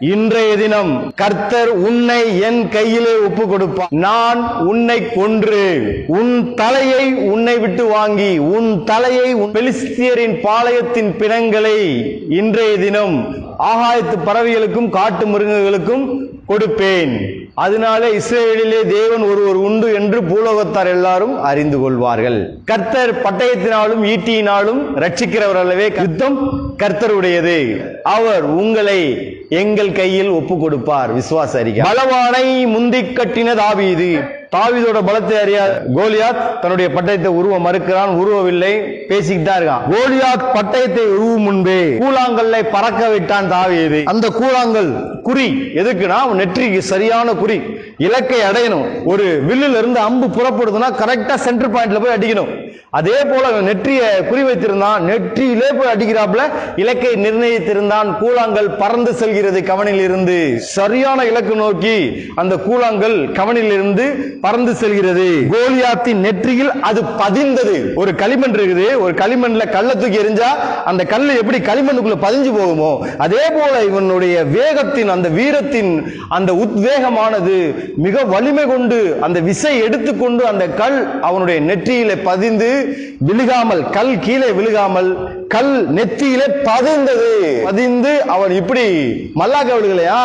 இன்றைய தினம் கர்த்தர் உன்னை என் கையிலே ஒப்பு கொடுப்பார் நான் உன்னை கொன்று உன் தலையை உன்னை விட்டு வாங்கி உன் தலையை பெலிஸ்தியரின் பாளையத்தின் பிணங்களை இன்றைய தினம் ஆகாயத்து பறவைகளுக்கும் காட்டு மிருகங்களுக்கும் கொடுப்பேன். அதனாலே இஸ்ரேலிலே தேவன் ஒருவர் உண்டு என்று பூலோகத்தார் எல்லாரும் அறிந்து கொள்வார்கள். கர்த்தர் பட்டயத்தினாலும் ஈட்டியினாலும் ரட்சிக்கிறவர் அல்லவே யுத்தம் கர்த்தருடையது. அவர் உங்களை எங்கள் கையில் ஒப்பு கொடுப்பார். விசுவாச அறிக்கை பலவானை முந்திக் கட்டின தாவீது. தாவிதோட பலத்தை அறியாத கோலியாத் தன்னுடைய பட்டயத்தை உருவ மறுக்கிறான் உருவவில்லை பேசிக்கிட்டு தான் இருக்கான். கோலியாத் பட்டயத்தை உருவும் முன்பே கூழாங்கல்லை பறக்க விட்டான் தாவியது அந்த கூழாங்கல் குறி எதுக்குன்னா நெற்றிக்கு சரியான குறி. இலக்கை அடையணும். ஒரு வில்லுல இருந்து அம்பு புறப்படுதுன்னா கரெக்டா சென்டர் பாயிண்ட்ல போய் அடிக்கணும். அதே போல நெற்றிய குறி வைத்திருந்தான். நெற்றியிலே போய் அடிக்கிறாப்புல இலக்கை நிர்ணயித்திருந்தான். கூழாங்கல் பறந்து செல்கிறது கவனில் இருந்து சரியான இலக்கு நோக்கி அந்த கூழாங்கல் கவனில் இருந்து பறந்து செல்கிறது. கோலியாத்தின் நெற்றியில் அது பதிந்தது. ஒரு களிமண் இருக்குது. ஒரு களிமண்ல கல்லை தூக்கி எரிஞ்சா அந்த கல்லு எப்படி களிமண்ணுக்குள்ள பதிஞ்சு போகுமோ அதே போல இவனுடைய வேகத்தின் அந்த வீரத்தின் அந்த உத்வேகமானது மிக வலிமை கொண்டு அந்த விசை எடுத்துக்கொண்டு அந்த கல் அவனுடைய நெற்றியிலே பதிந்து விழுகாமல் கல் கீழே விழுகாமல் கல் நெத்தியிலே பதிந்தது. பதிந்து அவன் இப்படி மல்லாக்க விழுகலையா?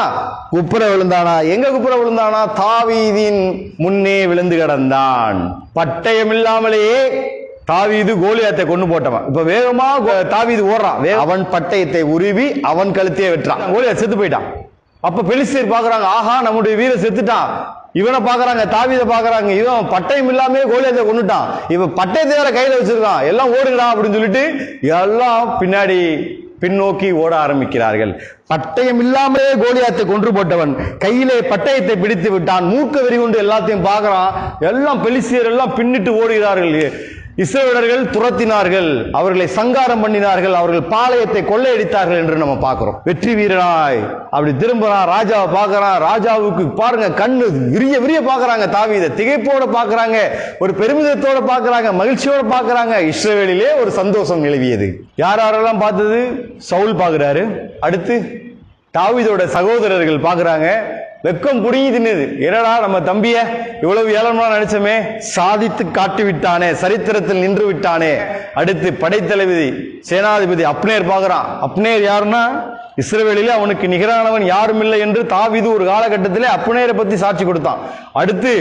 குப்புற விழுந்தானா? எங்க குப்புற விழுந்தானா? தாவீதின் முன்னே விழுந்து கிடந்தான். பட்டயம் இல்லாமலேயே தாவீது கோலியாத்தை கொண்டு போட்டவன். இப்ப வேகமா தாவீது ஓடுறான். வே- அவன் பட்டயத்தை உருவி அவன் கழுத்தையே வெட்டுறான். கோலியா செத்து போயிட்டான். அப்ப பெலிஸ்தீர் பாக்குறாங்க ஆஹா நம்முடைய வீர செத்துட்டான். இவனை பாக்குறாங்க தாவீதை பாக்குறாங்க. இவன் பட்டயம் இல்லாமே கோலியத்தை கொண்டுட்டான் இவன் பட்டயத்தை வேற கையில வச்சிருக்கான். எல்லாம் ஓடுங்கடா அப்படின்னு சொல்லிட்டு எல்லாம் பின்னாடி பின்னோக்கி ஓட ஆரம்பிக்கிறார்கள். பட்டயம் இல்லாமலே கோலியாத்தை கொன்று போட்டவன் கையிலே பட்டயத்தை பிடித்து விட்டான். மூக்க வெறி கொண்டு எல்லாத்தையும் பார்க்கறான். எல்லாம் பெலிசியர் எல்லாம் பின்னிட்டு ஓடுகிறார்கள். இஸ்ரேலர்கள் துரத்தினார்கள். அவர்களை சங்காரம் பண்ணினார்கள். அவர்கள் பாளையத்தை கொள்ளையடித்தார்கள் என்று நம்ம பார்க்கிறோம். வெற்றி வீரனாய். அப்படி திரும்புறான் ராஜாவை பார்க்கறான் ராஜாவுக்கு பாருங்க கண்ணு விரிய விரிய பார்க்கறாங்க தாவீதை திகைப்போட பார்க்கறாங்க ஒரு பெருமிதத்தோட பார்க்கறாங்க மகிழ்ச்சியோட பார்க்கறாங்க. இஸ்ரேலிலே ஒரு சந்தோஷம் நிலவியது யார் யாரெல்லாம் பார்த்தது? சவுல் பார்க்குறாரு. அடுத்து தாவிதோட சகோதரர்கள் பார்க்கறாங்க. வெக்கம் புடுங்கி தின்னுது என்னடா நம்ம தம்பிய இவ்வளவு ஏளனமா நினைச்சோமே சாதித்து காட்டி விட்டானே சரித்திரத்தில் நின்று விட்டானே. அடுத்து படைத்தளபதி சேனாதிபதி அப்னேர் பாக்குறான் அப்னேர் யாருன்னா? இஸ்ரவேலிலே அவனுக்கு நிகரானவன் யாரும் இல்லை என்று தாவிது ஒரு காலகட்டத்திலே அப்னேரை பத்தி சாட்சி கொடுத்தான். அடுத்து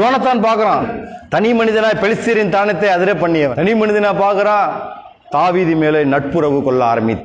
யோனத்தான் பாக்குறான் தனி மனிதனாய் பெலிஸ்தீரின் தானத்தை அதிரே பண்ணியவன். தனி மனிதனா பாக்குறான் தாவிதி மேலே நட்புறவு கொள்ள ஆரம்பித்து